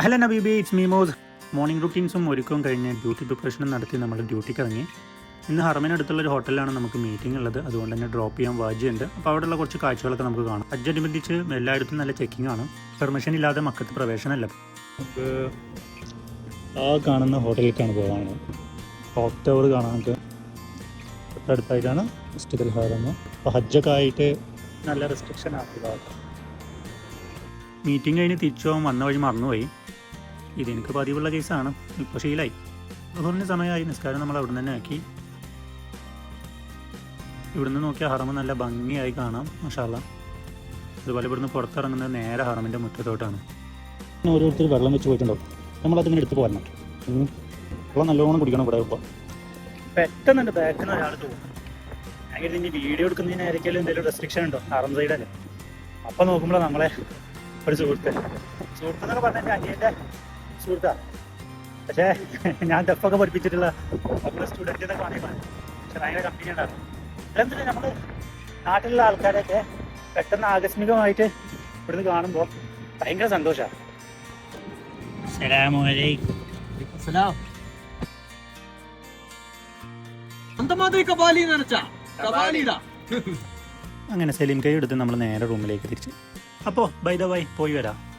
അഹല നബീബി it's മീമോസ് morning റുട്ടീൻസും ഒരുക്കവും കഴിഞ്ഞ് duty പ്രിപ്പറേഷനും നടത്തി നമ്മൾ ഡ്യൂട്ടിക്ക് ഇറങ്ങി. ഇന്ന് ഹർമിനടുത്തുള്ള ഒരു ഹോട്ടലിലാണ് നമുക്ക് മീറ്റിംഗ് ഉള്ളത്. അതുകൊണ്ട് തന്നെ ഡ്രോപ്പ് ചെയ്യാൻ വാജിയുണ്ട് അപ്പോൾ അവിടെയുള്ള കുറച്ച് കാഴ്ചകളൊക്കെ നമുക്ക് കാണാം. ഹജ്ജനുബന്ധിച്ച് എല്ലായിടത്തും നല്ല ചെക്കിംഗ് ആണ്. പെർമിഷൻ ഇല്ലാതെ മക്കത്ത് പ്രവേശനമല്ല. നമുക്ക് ആ കാണുന്ന ഹോട്ടലിലേക്കാണ് പോകാനുള്ളത്. ടോപ്പ് ടവർ കാണാൻ തൊട്ടടുത്തായിട്ടാണ് അപ്പോൾ ഹജ്ജൊക്കെ ആയിട്ട് നല്ല റെസ്ട്രിക്ഷൻ ഭാഗത്ത് മീറ്റിംഗ് കഴിഞ്ഞ് തിരിച്ചു പോകാൻ വന്ന വഴി മറന്നുപോയി. ഇതെനിക്ക് പതിവുള്ള കേസാണ്. ഇപ്പോൾ ശീലായി. അതുകൊണ്ട് സമയമായി നിസ്കാരം നമ്മൾ അവിടെ തന്നെ ആക്കി. ഇവിടുന്ന് നോക്കിയാൽ ഹറമ് നല്ല ഭംഗിയായി കാണാം മഷാല അതുപോലെ ഇവിടുന്ന് പുറത്തിറങ്ങുന്നത് നേരെ ഹറമിന്റെ മുറ്റത്തോട്ടാണ്. ഓരോരുത്തർ വെള്ളം വെച്ച് പോയിട്ടുണ്ടാവും നമ്മളതിങ്ങനെ എടുത്ത് പോരണം. വെള്ളം നല്ലോണം കുടിക്കണം ഇവിടെ ഇപ്പോൾ പെട്ടെന്നുണ്ട് ബാക്കിൽ നിന്ന് ഒരാൾ ഇനി വീഡിയോ എടുക്കുന്നതിനായിരിക്കും എന്തെങ്കിലും റെസ്ട്രിക്ഷൻ ഉണ്ടോ? ഹറം സൈഡല്ലേ. അപ്പം നോക്കുമ്പോൾ നമ്മളെ ഒരു സുഹൃത്ത്. സുഹൃത്ത് എന്നൊക്കെ പറഞ്ഞ എന്റെ അനിയന്റെ സുഹൃത്താ. പക്ഷേ ഞാൻ ദഫൊക്കെ പഠിപ്പിച്ചിട്ടുള്ള നമ്മുടെ സ്റ്റുഡന്റ് എന്നൊക്കെ പറയുന്നത് പക്ഷെ ഭയങ്കര കമ്പനി ഉണ്ടാകും അല്ലെന്നില്ല നമ്മൾ നാട്ടിലുള്ള ആൾക്കാരെയൊക്കെ പെട്ടെന്ന് ആകസ്മികമായിട്ട് ഇവിടുന്ന് കാണുമ്പോൾ ഭയങ്കര സന്തോഷമാണ് അന്തമാതിരി കബാലി നനച്ച. കബാലിടാ അങ്ങനെ സലീം കൈ എടുത്ത് നമ്മൾ നേരെ റൂമിലേക്ക് തിരിച്ച്. അപ്പോൾ ബൈ ദ ബൈ പോയി വരാം.